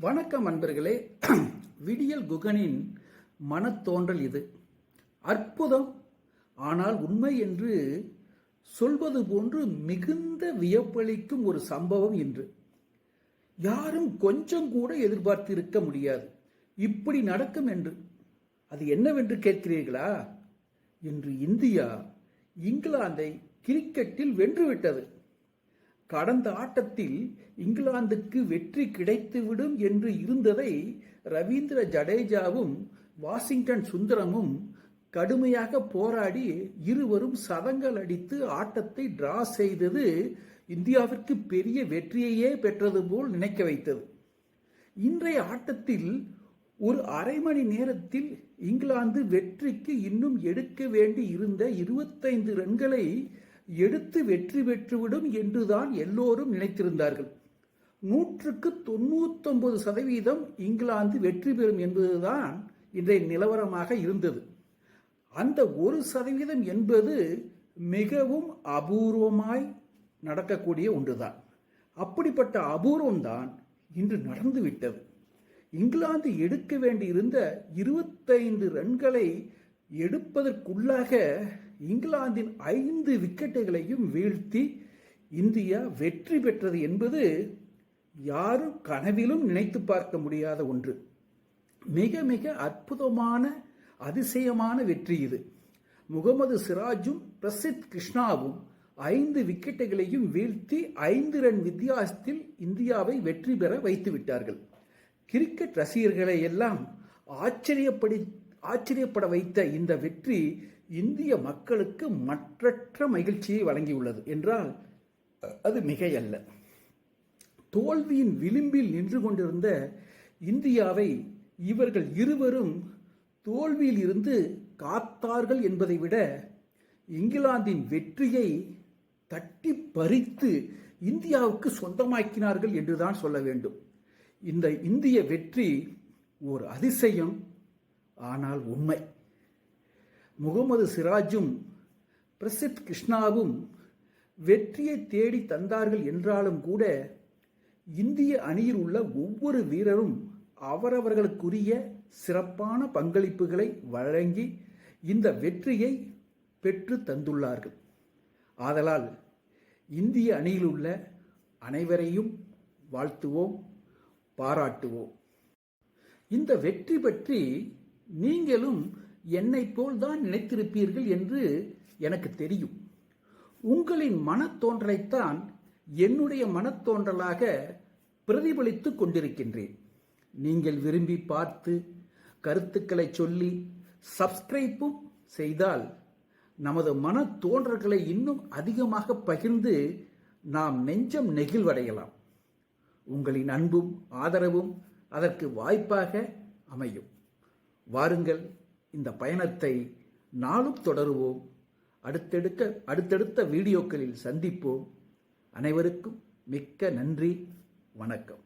வணக்கம் அன்பர்களே. விடியல் குகனின் மனத்தோன்றல் இது. அற்புதம். ஆனால் உண்மை என்று சொல்வது போன்று மிகுந்த வியப்பளிக்கும் ஒரு சம்பவம் இன்று. யாரும் கொஞ்சம் கூட எதிர்பார்த்திருக்க முடியாது. இப்படி நடக்கும் என்று. அது என்னவென்று கேட்கிறீர்களா? இன்று இந்தியா இங்கிலாந்தை கிரிக்கெட்டில் வென்றுவிட்டது. கடந்த ஆட்டத்தில் இங்கிலாந்துக்கு வெற்றி கிடைத்துவிடும் என்று இருந்ததை ரவீந்திர ஜடேஜாவும் வாஷிங்டன் சுந்தரமும் கடுமையாக போராடி இருவரும் சதங்கள் அடித்து ஆட்டத்தை டிரா செய்தது இந்தியாவிற்கு பெரிய வெற்றியையே பெற்றது போல் நினைக்க வைத்தது. இன்றைய ஆட்டத்தில் ஒரு அரை மணி நேரத்தில் இங்கிலாந்து வெற்றிக்கு இன்னும் எடுக்க வேண்டி இருந்த இருபத்தைந்து ரன்களை எடுத்து வெற்றி பெற்றுவிடும் என்றுதான் எல்லோரும் நினைத்திருந்தார்கள். நூற்றுக்கு தொண்ணூத்தொன்பது சதவீதம் இங்கிலாந்து வெற்றி பெறும் என்பதுதான் இன்றைய நிலவரமாக இருந்தது. அந்த ஒரு சதவீதம் என்பது மிகவும் அபூர்வமாய் நடக்கக்கூடிய ஒன்றுதான். அப்படிப்பட்ட அபூர்வம்தான் இன்று நடந்துவிட்டது. இங்கிலாந்து எடுக்க வேண்டியிருந்த இருபத்தைந்து ரன்களை எடுப்பதற்குள்ளாக இங்கிலாந்தின் ஐந்து விக்கெட்டுகளையும் வீழ்த்தி இந்தியா வெற்றி பெற்றது என்பது யாரும் கனவிலும் நினைத்து பார்க்க முடியாத ஒன்று. மிக மிக அற்புதமான அதிசயமான வெற்றி இது. முகமது சிராஜும் பிரசித் கிருஷ்ணாவும் ஐந்து விக்கெட்டுகளையும் வீழ்த்தி ஐந்து ரன் வித்தியாசத்தில் இந்தியாவை வெற்றி பெற வைத்து விட்டார்கள் கிரிக்கெட் ரசிகர்களை எல்லாம் ஆச்சரியப்படி ஆச்சரியப்பட வைத்த இந்த வெற்றி இந்திய மக்களுக்கு மற்றற்ற மகிழ்ச்சியை வழங்கியுள்ளது என்றால் அது மிகையல்ல. தோல்வியின் விளிம்பில் நின்று கொண்டிருந்த இந்தியாவை இவர்கள் இருவரும் தோல்வியில் இருந்து காத்தார்கள் என்பதை விட இங்கிலாந்தின் வெற்றியை தட்டி பறித்து இந்தியாவுக்கு சொந்தமாக்கினார்கள் என்றுதான் சொல்ல வேண்டும். இந்த இந்திய வெற்றி ஒரு அதிசயம். ஆனால் உண்மை. முகமது சிராஜும் பிரசித் கிருஷ்ணாவும் வெற்றியை தேடி தந்தார்கள் என்றாலும் கூட இந்திய அணியில் உள்ள ஒவ்வொரு வீரரும் அவரவர்களுக்குரிய சிறப்பான பங்களிப்புகளை வழங்கி இந்த வெற்றியை பெற்று தந்துள்ளார்கள். ஆதலால் இந்திய அணியில் உள்ள அனைவரையும் வாழ்த்துவோம் பாராட்டுவோம். இந்த வெற்றி பற்றி நீங்களும் என்னை போல்தான் நினைத்திருப்பீர்கள் என்று எனக்கு தெரியும். உங்களின் மனத்தோன்றலைத்தான் என்னுடைய மனத்தோன்றலாக பிரதிபலித்துக் கொண்டிருக்கின்றேன். நீங்கள் விரும்பி பார்த்து கருத்துக்களை சொல்லி சப்ஸ்கிரைப்பும் செய்தால் நமது மன தோன்றல்களை இன்னும் அதிகமாக பகிர்ந்து நாம் நெஞ்சம் நெகிழ்வடையலாம். உங்களின் அன்பும் ஆதரவும் அதற்கு வாய்ப்பாக அமையும். வாருங்கள் இந்த பயணத்தை நாளும் தொடருவோம். அடுத்தெடுக்க அடுத்தடுத்த வீடியோக்களில் சந்திப்போம். அனைவருக்கும் மிக்க நன்றி. வணக்கம்.